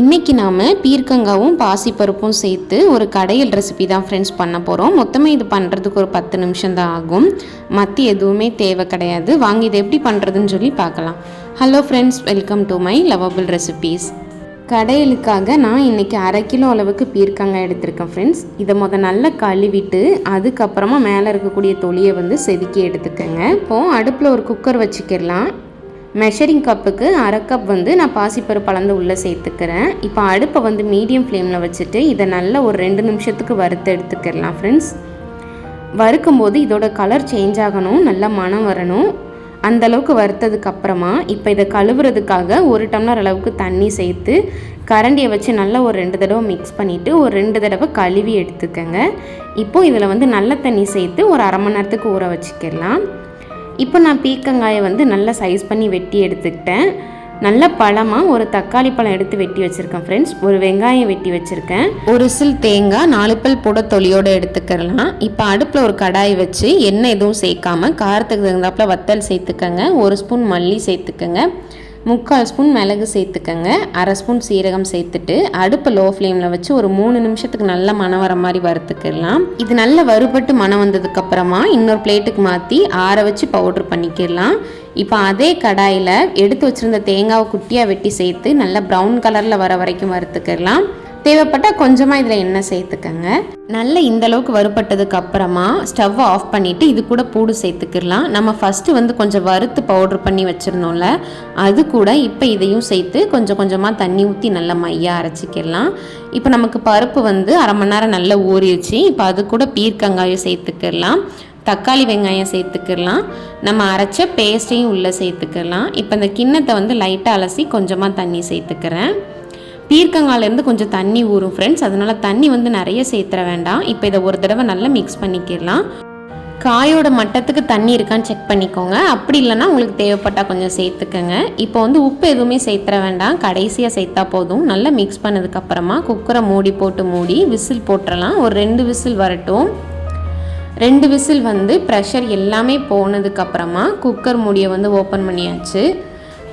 இன்றைக்கி நாம் பீர்க்கங்காவும் பாசிப்பருப்பும் சேர்த்து ஒரு கடையில் ரெசிபி தான் ஃப்ரெண்ட்ஸ் பண்ண போகிறோம் மொத்தமாக இது பண்ணுறதுக்கு ஒரு பத்து நிமிஷம் தான் ஆகும். மத்தி எதுவுமே தேவை கிடையாது. வாங்கி இதை எப்படி பண்ணுறதுன்னு சொல்லி பார்க்கலாம். Hello friends welcome to my lovable recipes கடையலுக்காக நான் இன்றைக்கி அரை கிலோ அளவுக்கு பீர்க்கங்காய் எடுத்திருக்கேன் ஃப்ரெண்ட்ஸ் இதை முத நல்லா கழுவிட்டு அதுக்கப்புறமா மேலே இருக்கக்கூடிய தொலியை வந்து செதுக்கி எடுத்துக்கோங்க. இப்போது அடுப்பில் ஒரு குக்கர் வச்சுக்கிடலாம். மெஷரிங் கப்புக்கு அரை கப் வந்து நான் பாசிப்பருப்பு அளந்து உள்ளே சேர்த்துக்கிறேன். இப்போ அடுப்பை வந்து மீடியம் ஃப்ளேமில் வச்சுட்டு இதை நல்லா ஒரு ரெண்டு நிமிஷத்துக்கு வறுத்து எடுத்துக்கிடலாம் ஃப்ரெண்ட்ஸ் வறுக்கும்போது இதோட கலர் சேஞ்ச் ஆகணும் நல்லா மனம் வரணும். அந்தளவுக்கு வறுத்ததுக்கு அப்புறமா இப்போ இதை கழுவுறதுக்காக ஒரு டம்ளர் அளவுக்கு தண்ணி சேர்த்து கரண்டியை வச்சு நல்லா ஒரு ரெண்டு தடவை மிக்ஸ் பண்ணிவிட்டு ஒரு ரெண்டு தடவை கழுவி எடுத்துக்கோங்க. இப்போது இதில் வந்து நல்ல தண்ணி சேர்த்து ஒரு அரை மணி நேரத்துக்கு ஊற வச்சுக்கிடலாம். இப்போ நான் பீக்கங்காயை வந்து நல்லா சைஸ் பண்ணி வெட்டி எடுத்துக்கிட்டேன். நல்ல பழமாக ஒரு தக்காளி பழம் எடுத்து வெட்டி வச்சுருக்கேன் ஃப்ரெண்ட்ஸ் ஒரு வெங்காயம் வெட்டி வச்சுருக்கேன். ஒரு சில் தேங்காய் நாலு பல் போட தொலியோடு எடுத்துக்கிறலாம் இப்போ அடுப்பில் ஒரு கடாய் வச்சு எண்ணெய் எதுவும் சேர்க்காம காரத்துக்கு தகுந்தாப்பில் வத்தல் சேர்த்துக்கங்க. ஒரு ஸ்பூன் மல்லி சேர்த்துக்கங்க. முக்கால் ஸ்பூன் மிளகு சேர்த்துக்கங்க. அரை ஸ்பூன் சீரகம் சேர்த்துட்டு அடுப்பை லோ ஃப்ளேமில் வச்சு ஒரு மூணு நிமிஷத்துக்கு நல்ல மனம் வர மாதிரி வறுத்துக்கிடலாம். இது நல்ல வறுபட்டு மனம் வந்ததுக்கப்புறமா இன்னொரு பிளேட்டுக்கு மாற்றி ஆற வச்சு பவுட்ரு பண்ணிக்கிடலாம். இப்போ அதே கடாயில் எடுத்து வச்சுருந்த தேங்காவை குட்டியாக வெட்டி சேர்த்து நல்லா ப்ரௌன் கலரில் வர வரைக்கும் வறுத்துக்கிடலாம். தேவைப்பட்டால் கொஞ்சமாக இதில் எண்ணெய் சேர்த்துக்கங்க. நல்ல இந்த அளவுக்கு வறுப்பட்டதுக்கு அப்புறமா ஸ்டவ்வை ஆஃப் பண்ணிவிட்டு இது கூட பூடு சேர்த்துக்கிடலாம். நம்ம ஃபஸ்ட்டு வந்து கொஞ்சம் வறுத்து பவுட்ரு பண்ணி வச்சுருந்தோம்ல அது கூட இப்போ இதையும் சேர்த்து கொஞ்சம் கொஞ்சமாக தண்ணி ஊற்றி நல்லா மையாக அரைச்சிக்கிடலாம். இப்போ நமக்கு பருப்பு வந்து அரை மணி நேரம் நல்லா ஊறிடுச்சு. இப்போ அது கூட பீர்க்கங்காயம் சேர்த்துக்கிடலாம். தக்காளி வெங்காயம் சேர்த்துக்கிடலாம். நம்ம அரைச்ச பேஸ்ட்டையும் உள்ளே சேர்த்துக்கலாம் இப்போ இந்த கிண்ணத்தை வந்து லைட்டாக அலசி கொஞ்சமாக தண்ணி சேர்த்துக்கிறேன். பீர்க்கங்காலேருந்து கொஞ்சம் தண்ணி ஊறும் ஃப்ரெண்ட்ஸ் அதனால் தண்ணி வந்து நிறைய சேர்த்துற வேண்டாம். இப்போ இதை ஒரு தடவை நல்லா மிக்ஸ் பண்ணிக்கிடலாம். காயோட மட்டத்துக்கு தண்ணி இருக்கான்னு செக் பண்ணிக்கோங்க. அப்படி இல்லைன்னா உங்களுக்கு தேவைப்பட்டால் கொஞ்சம் சேர்த்துக்கோங்க. இப்போ வந்து உப்பு எதுவுமே சேர்த்துற வேண்டாம். கடைசியாக சேர்த்தா போதும். நல்லா மிக்ஸ் பண்ணதுக்கப்புறமா குக்கரை மூடி போட்டு மூடி விசில் போட்டுடலாம் ஒரு ரெண்டு விசில் வரட்டும். ரெண்டு விசில் வந்து ப்ரெஷர் எல்லாமே போனதுக்கப்புறமா குக்கர் மூடியை வந்து ஓப்பன் பண்ணியாச்சு.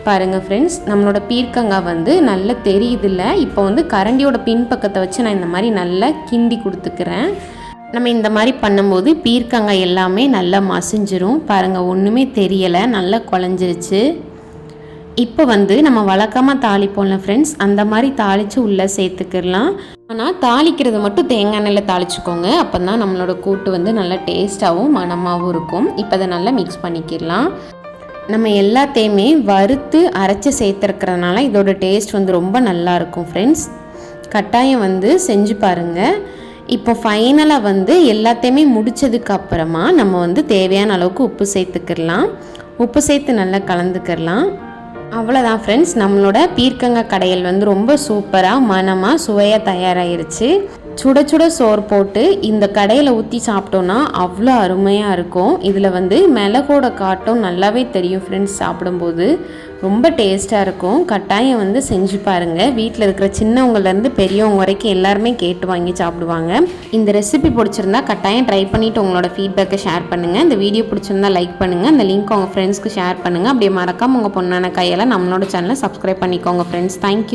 பாருங்கள் ஃப்ரெண்ட்ஸ் நம்மளோட பீர்க்கங்காய் வந்து நல்லா தெரியுதில்ல? இப்போ வந்து கரண்டியோட பின்பக்கத்தை வச்சு நான் இந்த மாதிரி நல்லா கிண்டி கொடுத்துக்கிறேன். நம்ம இந்த மாதிரி பண்ணும்போது பீர்க்கங்காய் எல்லாமே நல்லா மசிஞ்சிரும். பாருங்கள் ஒன்றுமே தெரியலை நல்லா குழஞ்சிருச்சு. இப்போ வந்து நம்ம வழக்கமாக தாளிப்போம்ல ஃப்ரெண்ட்ஸ் அந்த மாதிரி தாளித்து உள்ளே சேர்த்துக்கிடலாம். ஆனால் தாளிக்கிறது மட்டும் தேங்காய் எண்ணெயில் தாளிச்சுக்கோங்க. அப்போ தான் நம்மளோட கூட்டு வந்து நல்லா டேஸ்ட்டாகவும் மணமாகவும் இருக்கும். இப்போ அதை நல்லா மிக்ஸ் பண்ணிக்கிடலாம். நம்ம எல்லாத்தையுமே வறுத்து அரைச்சி சேர்த்துருக்கிறதுனால இதோட டேஸ்ட் வந்து ரொம்ப நல்லாயிருக்கும் ஃப்ரெண்ட்ஸ் கட்டாயம் வந்து செஞ்சு பாருங்கள் இப்போ ஃபைனலாக வந்து எல்லாத்தையுமே முடித்ததுக்கு அப்புறமா நம்ம வந்து தேவையான அளவுக்கு உப்பு சேர்த்துக்கிடலாம். உப்பு சேர்த்து நல்லா கலந்துக்கிடலாம். அவ்வளோதான் ஃப்ரெண்ட்ஸ் நம்மளோட பீர்க்கங்காய் கடையல் வந்து ரொம்ப சூப்பராக மனமாக சுவையாக தயாராகிருச்சு சுட சுட சோறு போட்டு இந்த கடையில் ஊற்றி சாப்பிட்டோன்னா அவ்வளோ அருமையாக இருக்கும். இதில் வந்து மிளகோட காட்டும் நல்லாவே தெரியும் ஃப்ரெண்ட்ஸ் சாப்பிடும்போது. ரொம்ப டேஸ்ட்டாக இருக்கும். கட்டாயம் வந்து செஞ்சு பாருங்கள் வீட்டில் இருக்கிற சின்னவங்கலேருந்து பெரியவங்க வரைக்கும் எல்லாருமே கேட்டு வாங்கி சாப்பிடுவாங்க. இந்த ரெசிபி பிடிச்சிருந்தா கட்டாயம் ட்ரை பண்ணிவிட்டு உங்களோட ஃபீட்பேக்கை ஷேர் பண்ணுங்கள் இந்த வீடியோ பிடிச்சிருந்தா லைக் பண்ணுங்கள் அந்த லிங்க் உங்கள் ஃப்ரெண்ட்ஸ்க்கு ஷேர் பண்ணுங்கள் அப்படியே மறக்காமல் உங்கள் பொண்ணான கையில் நம்மளோட சேனலை சப்ஸ்கிரைப் பண்ணிக்கோங்க ஃப்ரெண்ட்ஸ் தேங்க்யூ